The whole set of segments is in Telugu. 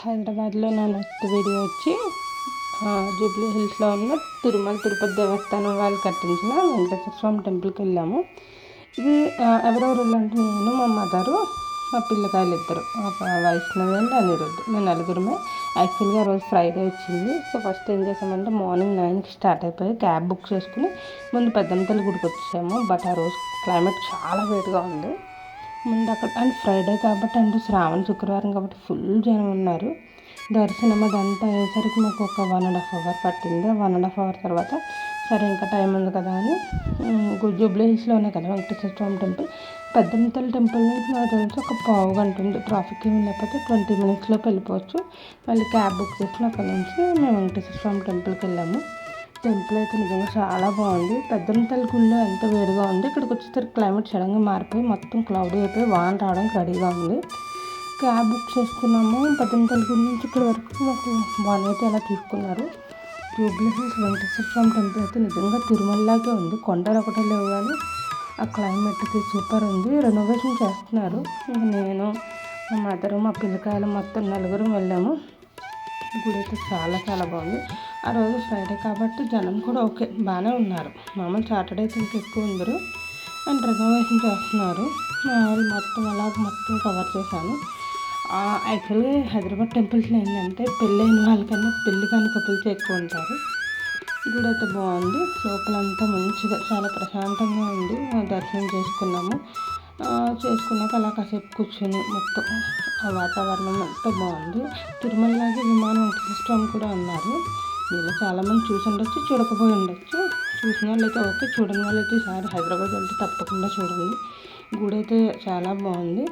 హైదరాబాద్లో నా నెక్స్ట్ వీడియో వచ్చి జూబ్లీ హిల్స్లో ఉన్న తిరుమల తిరుపతి దేవస్థానం వాళ్ళు కట్టించిన వెంకటేశ్వర స్వామి టెంపుల్కి వెళ్ళాము. ఇది ఎవరెవరు అంటే నేను మా మదరు మా పిల్లకాయలు ఇద్దరు వైష్ణవి అండ్ అనిరుద్ధ్. మేము నలుగురమే. యాక్చువల్గా రోజు ఫ్రైడే వచ్చింది. సో ఫస్ట్ ఏం చేసామంటే మార్నింగ్ నైన్కి స్టార్ట్ అయిపోయి క్యాబ్ బుక్ చేసుకుని ముందు పెద్దంతల్లి గుడికి వచ్చాము. బట్ ఆ రోజు క్లైమేట్ చాలా వేడిగా ఉంది. ముందు అక్కడ అండ్ ఫ్రైడే కాబట్టి అంటే శ్రావణ శుక్రవారం కాబట్టి ఫుల్ జనం ఉన్నారు. దర్శనం అదంతా అయ్యేసరికి మాకు ఒక వన్ అండ్ హాఫ్ అవర్ పట్టింది. వన్ అండ్ హాఫ్ అవర్ తర్వాత సరే ఇంకా టైం ఉంది కదా అని జూబ్లీ హిల్స్లోనే కదా వెంకటేశ్వర స్వామి టెంపుల్. పెద్దంతల టెంపుల్ నుంచి నాకు తెలిసి ఒక పావు గంట ఉంది. ట్రాఫిక్ ఏమి లేకపోతే ట్వంటీ మినిట్స్లోకి వెళ్ళిపోవచ్చు. మళ్ళీ క్యాబ్ బుక్ చేసిన అక్కడ నుంచి మేము వెంకటేశ్వర స్వామి టెంపుల్కి వెళ్ళాము. టెంపుల్ అయితే నిజంగా చాలా బాగుంది. పెద్దంతల గుళ్ళో ఎంత వేడిగా ఉంది. ఇక్కడికి వచ్చేసరికి క్లైమేట్ సడన్గా మారిపోయి మొత్తం క్లౌడీ అయిపోయి వాన రావడానికి రెడీగా ఉంది. క్యాబ్ బుక్ చేసుకున్నాము. పెద్దంతల గుడి నుంచి ఇక్కడ వరకు మాకు వాన్ అయితే అలా తీసుకున్నారు. Jubilee hills Venkateswara Swamy temple అయితే నిజంగా తిరుమలలాగే ఉంది. కొండలు ఒకటే లేవు కానీ ఆ క్లైమేట్కి సూపర్ ఉంది. రెనోవేషన్ చేస్తున్నారు. నేను మా మదరు మా పిల్లకాయలు మొత్తం నలుగురు వెళ్ళాము. గుడి అయితే చాలా చాలా బాగుంది. ఆ రోజు ఫ్రైడే కాబట్టి జనం కూడా ఓకే బాగానే ఉన్నారు. మామూలు సాటర్డే అయితే ఇంకా ఎక్కువ ఉందరు అండ్ రిజర్వేషన్ చేస్తున్నారు. వాళ్ళు మొత్తం అలా మొత్తం కవర్ చేశాను. యాక్చువల్గా హైదరాబాద్ టెంపుల్స్లో ఏంటంటే పెళ్ళైన వాళ్ళకన్నా పెళ్ళి కాని కపుల్స్ ఎక్కువ ఉంటారు. గుడి అయితే బాగుంది. లోపలంతా మంచిగా చాలా ప్రశాంతంగా ఉంది. దర్శనం చేసుకున్నాము. చేసుకున్నాక అలా కాసేపు కూర్చొని మొత్తం ఆ వాతావరణం అంతా బాగుంది. తిరుమలలాగే విమానం వెంకటేశ్వరం కూడా ఉన్నారు. మీలో చాలామంది చూసి ఉండొచ్చు చూడకపోయి ఉండొచ్చు. చూసిన వాళ్ళైతే ఓకే చూడని వాళ్ళైతే ఈసారి హైదరాబాద్ వెళ్తే తప్పకుండా చూడండి. గుడి అయితే చాలా బాగుంది.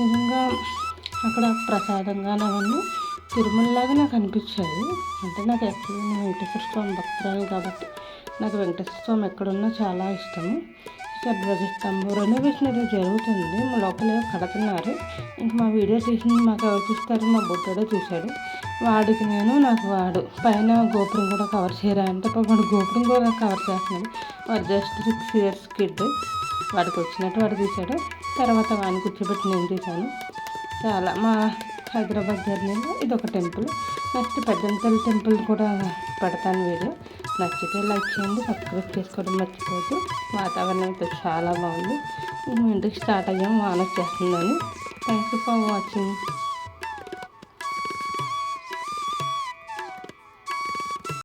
నిజంగా అక్కడ ప్రసాదంగా అవన్నీ తిరుమలలాగా నాకు అనిపించాయి అంటే నాకు ఎక్కడ నేను వెంకటేశ్వర స్వామి భక్తురాలు కాబట్టి నాకు వెంకటేశ్వర స్వామి ఎక్కడున్నా చాలా ఇష్టము ధ్వజస్తంభం రెనోవేషన్ అయితే జరుగుతుంది. మా లోపల కడుతున్నారు. ఇంక మా వీడియో తీసింది మాకు ఎవరు చూస్తారు మా బుడ్డోడే చూశాడు. వాడికి నేను నాకు వాడు. పైన గోపురం కూడా కవర్ చేయరా అంటే వాడు గోపురం కూడా కవర్ చేస్తున్నాడు. వాడు జస్ట్ సిక్స్ ఇయర్స్ కిడ్ వాడికి వచ్చినట్టు వాడు తీశాడు. తర్వాత వాడిని కూర్చోబెట్టి నేను తీశాను. చాలా మా హైదరాబాద్ జర్నీలో ఇది ఒక టెంపుల్. నెక్స్ట్ పెద్దంతల టెంపుల్ కూడా పెడతాను వీడియో. నచ్చితే లైక్ చేయండి సబ్స్క్రైబ్ చేసుకోవడం మర్చిపోద్దు వాతావరణం అయితే చాలా బాగుంది. మేము ఇంటికి స్టార్ట్ అయ్యాము వాన వచ్చేస్తుందని. Thank you for watching